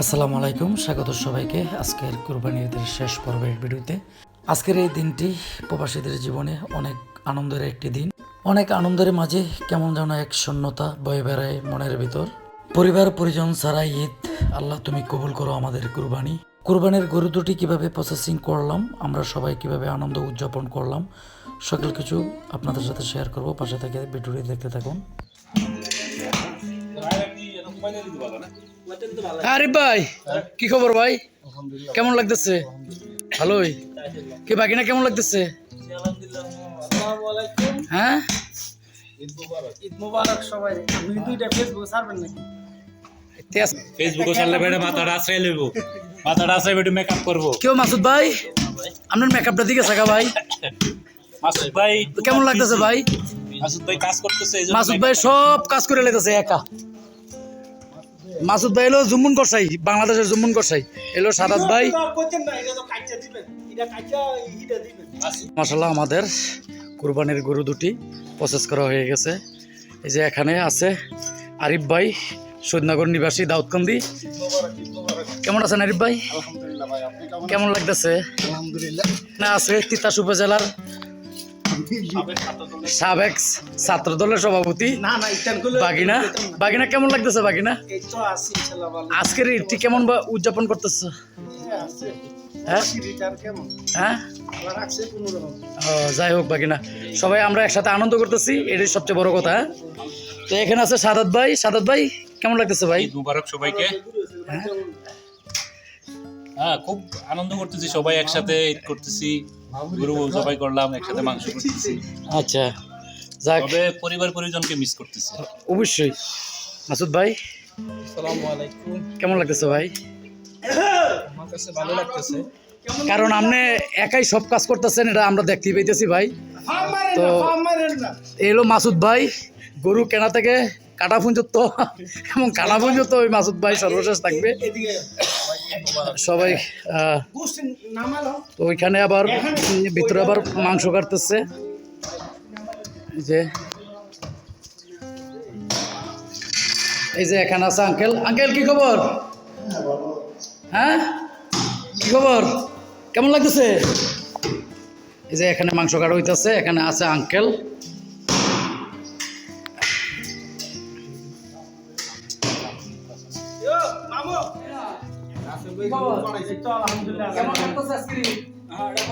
আসসালামু আলাইকুম, স্বাগত সবাইকে আজকের কুরবানির ঈদের শেষ পর্বের ভিডিওতে। আজকের এই দিনটি প্রবাসীদের জীবনে অনেক আনন্দের একটি দিন। অনেক আনন্দের মাঝে কেমন যেন এক শূন্যতা বয়ে বেড়ায় মনের ভিতর। পরিবার, পরিজন ছাড়া ঈদ, আল্লাহ তুমি কবুল করো আমাদের কুরবানি। কুরবানির গরু দুটি কীভাবে প্রসেসিং করলাম, আমরা সবাই কীভাবে আনন্দ উদযাপন করলাম, সকল কিছু আপনাদের সাথে শেয়ার করব। পাশে থেকে ভিডিওটি দেখতে থাকুন। আরে ভাই কি খবর ভাই? কেমন লাগতেছে? ভালোই। কি বাকিনা কেমন লাগতেছে? হ্যাঁ? ফেসবুক বেড়ে মাথাটা আশ্রয় লইব। মাথাটা আশ্রয় বেটে মেকআপ করব। কেউ মাসুদ ভাই? আপনার মেকআপটা দিকে থাকা ভাই। মাসুদ ভাই কেমন লাগতেছে ভাই? মাসুদ ভাই কাজ করতেছে মাসুদ ভাই সব কাজ করে লেগেছে একা। মাসুদ ভাই এলো জুমুন কসাই বাংলাদেশের জুমুন কসাই। এলো সাদাত ভাই। মশালা আমাদের কুরবানির গরু দুটি প্রসেস করা হয়ে গেছে। এই যে এখানে আছে আরিফ ভাই সৈদনগর নিবাসী দাউদকান্দি। কেমন আছেন আরিফ ভাই? আলহামদুলিল্লাহ ভাই আপনি কেমন কেমন লাগতেছে? আলহামদুলিল্লাহ না আছে তিতাস উপজেলার সাবেক ছাত্র দলের সভাপতি। না না ইটান বাগিনা? বাগিনা কেমন লাগতেছে বাগিনা? এই তো আছি আজকের ঈদটি কেমন বা উদযাপন করতেছে? হ্যাঁ হ্যাঁ? ও, যাই হোক বাকিনা সবাই আমরা একসাথে আনন্দ করতেছি এটাই সবচেয়ে বড় কথা হ্যাঁ? তো এখানে আছে সাদাত ভাই। সাদাত ভাই কেমন লাগতেছে ভাই? মুবারক সবাইকে। হ্যাঁ খুব আনন্দ করতেছি সবাই একসাথে ঈদ করতেছি। গরু সবাই করলাম একসাথে মাংস করতেছি। আচ্ছা যাক। তবে পরিবার পরিজনকে মিস করতেছি। অবশ্যই। মাসুদ ভাই আসসালামু আলাইকুম। কেমন লাগতেছে ভাই? আমার কাছে ভালো লাগতেছে। কারণ আপনি একাই সব কাজ করতেছেন এটা আমরা দেখতে পাইতেছি ভাই। তো এলো মাসুদ ভাই গরু কেনা থেকে কাটা পর্যন্ত এবং কাটা পর্যন্ত ওই মাসুদ ভাই সর্বশেষ থাকবে। এদিকে। সবাই ওইখানে আবার ভিতরে আবার মাংস কাটতেছে। যে। এই যে এখানে আছে আঙ্কেল। আঙ্কেল, কি খবর? হ্যাঁ? কি খবর? কেমন লাগতেছে? এই যে এখানে মাংস কাটা হইতেছে, এখানে আছে আঙ্কেল।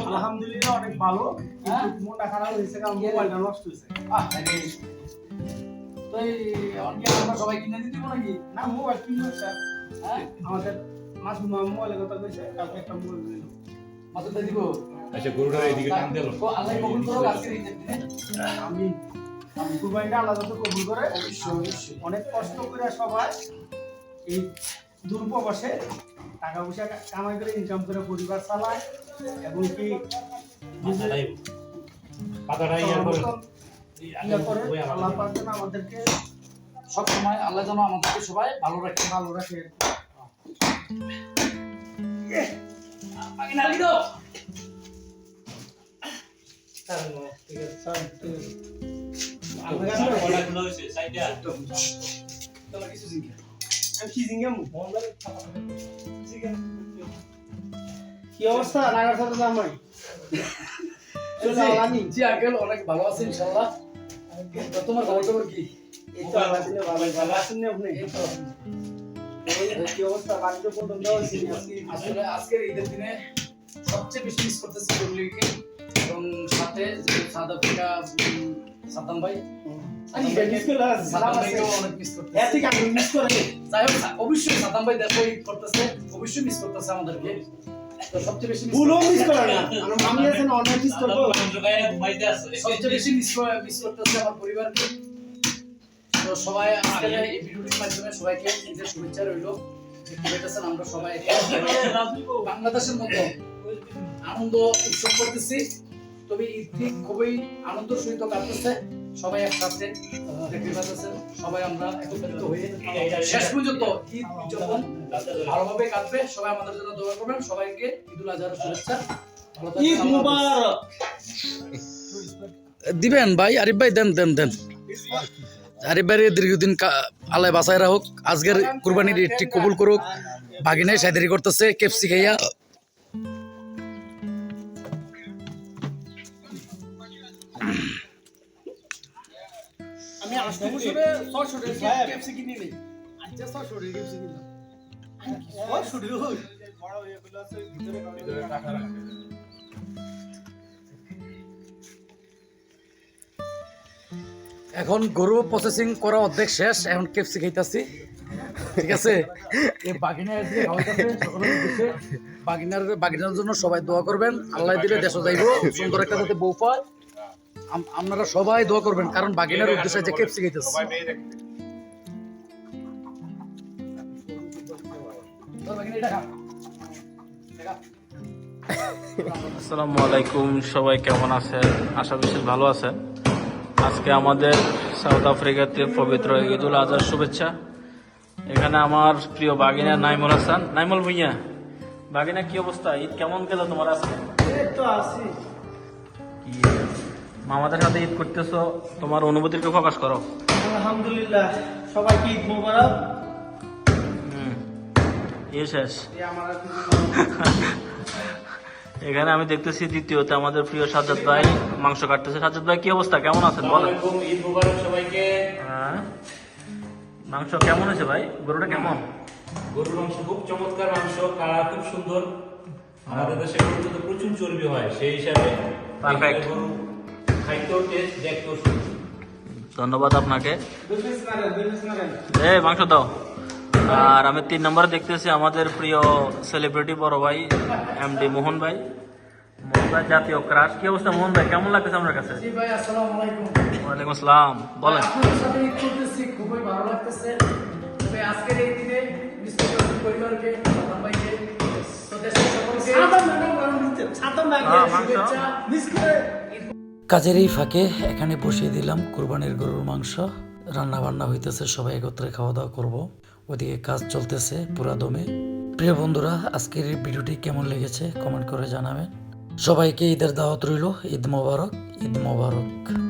আলহামদুলিল্লাহ। অনেক ভালো। হ্যাঁ? খারাপ হয়েছে কারণ মোবাইলটা নষ্ট হয়েছে। সবাই কিনে দিতে নাকি? না মোবাইল কিনলো হ্যাঁ? আমাদের মাসুম মোবাইলের কথা কইছে কালকে একটা মোবাইল দিল মাসুদ দিব? আচ্ছা গরুটা এদিকে টান দিল ও আল্লাহ কবুল করুক আজকের ঈদের আমি আমি কুরবানিটা আলাদা তো কবুল করে অনেক কষ্ট করে সবাই এই দুর্বশে টাকা পয়সা কামাই করে ইনকাম করে পরিবার চালায় এবং কি আমাদেরকে সব সময় আল্লাহ যেন আমাদেরকে সবাই ভালো রাখে। ভালো রাখে। ঠিক আছে, কি অবস্থা? রাগার সাথে জামাই জি আঙ্কেল অনেক ভালো আছে ইনশাআল্লাহ। তো তোমার খবর খবর কি? আজকের ঈদের দিনে সবচেয়ে বেশি মিস করতেছি এবং সাথে যে সাদা পিঠা সাদ্দাম ভাই। আমি মিস করে সাদ্দাম সালাম আছে। ভাইকেও অনেক মিস করতেছি। এত কি আমি মিস করে যাই হোক অবশ্যই সাদ্দাম ভাই দেখো করতেছে অবশ্যই মিস করতেছে আমাদেরকে। সবচেয়ে বেশি miss ভুলও করতেছে- মিস করে না। আমার মামি অনেক মিস করব। সবচেয়ে বেশি মিস মিস করতেছে আমার পরিবারকে। তো সবাই আজকে এই ভিডিওটির মাধ্যমে সবাইকে ঈদের শুভেচ্ছা রইল। আমরা সবাই বাংলাদেশের মতো আনন্দ উৎসব করতেছি। তবে ঈদটি খুবই আনন্দ সহিত কাটতেছে। সবাই একসাথে দেখতে পাচ্ছেন সবাই আমরা একত্রিত হয়ে শেষ পর্যন্ত ঈদ যখন ভালোভাবে কাটবে সবাই আমাদের জন্য দোয়া করবেন। সবাইকে ঈদুল আজহার শুভেচ্ছা। ঈদ মুবারক। দিবেন ভাই আরিফ ভাই দেন দেন দেন। আরিফ ভাই দীর্ঘদিন কা- আল্লাহ বাসায় রাখুক। আজকের কুরবানির ঈদটি কবুল করুক। বাগিনায় সাইদারি করতেছে কেপসি খাইয়া। বছরে টাকা কিনি নেই। টাকা কিনলাম। আছে ভিতরে টাকা এখন গরু প্রসেসিং করা অর্ধেক শেষ এখন কেপসি খাইতাছি। ঠিক আছে? বাগিনার বাগিনার জন্য সবাই দোয়া করবেন। আল্লাহ দিলে দেশ যাইব। সুন্দর একটা যাতে বউ পায়। আপনারা সবাই দোয়া করবেন কারণ বাগিনার উদ্দেশ্যে যে কেপসি দেখা আসসালামু আলাইকুম সবাই কেমন আছেন? আশা বিশেষ ভালো আছেন। আজকে আমাদের সাউথ আফ্রিকাতে পবিত্র ঈদুল আজহার শুভেচ্ছা। এখানে আমার প্রিয় বাগিনা নাইমুল হাসান। নাইমুল ভুইয়া বাগিনা কি অবস্থা? ঈদ কেমন গেল তোমার আজকে? এই তো আছি। কি মামাদের সাথে ঈদ করতেছো তোমার অনুভূতিকে প্রকাশ করো। আলহামদুলিল্লাহ সবাইকে ঈদ মোবারক। শেষ। কিছু এখানে আমি দেখতেছি দ্বিতীয়তে আমাদের প্রিয় সাজ্জাদ ভাই মাংস কাটতেছে। সাজ্জাদ ভাই কি অবস্থা? কেমন আছেন? বলেন। ঈদ মুবারক সবাইকে। হ্যাঁ। মাংস কেমন হয়েছে ভাই? গরুটা কেমন? গরুর মাংস খুব চমৎকার মাংস কালার খুব সুন্দর। আমাদের দেশে প্রচুর চর্বি হয় সেই হিসাবে। Perfect. এখানে গরু খাইতেও টেস্ট দেখতেও ধন্যবাদ আপনাকে। এই মাংস দাও। আর আমি তিন নম্বরে দেখতেছি আমাদের প্রিয় সেলিব্রিটি বড় ভাই এম ডি মোহন ভাই। মোহন ভাই জাতীয় ক্রাশ কি অবস্থা মোহন ভাই? কেমন লাগতেছে আমার কাছে? জি ভাই আসসালামু আলাইকুম। ওয়ালাইকুম আসসালাম। বলেন। আপনাদের সাথে খুবই ভালো লাগতেছে। আজকের এই দিনে পরিবারকে ভাইকে কাজের এই ফাঁকে এখানে বসিয়ে দিলাম কোরবানির গরুর মাংস। রান্না বান্না হইতেছে, সবাই একত্রে খাওয়া দাওয়া করব। ওদিকে কাজ চলতেছে পুরা দমে। প্রিয় বন্ধুরা, আজকের এই ভিডিওটি কেমন লেগেছে কমেন্ট করে জানাবেন। সবাইকে ঈদের দাওয়াত রইল, ঈদ মোবারক ঈদ মোবারক।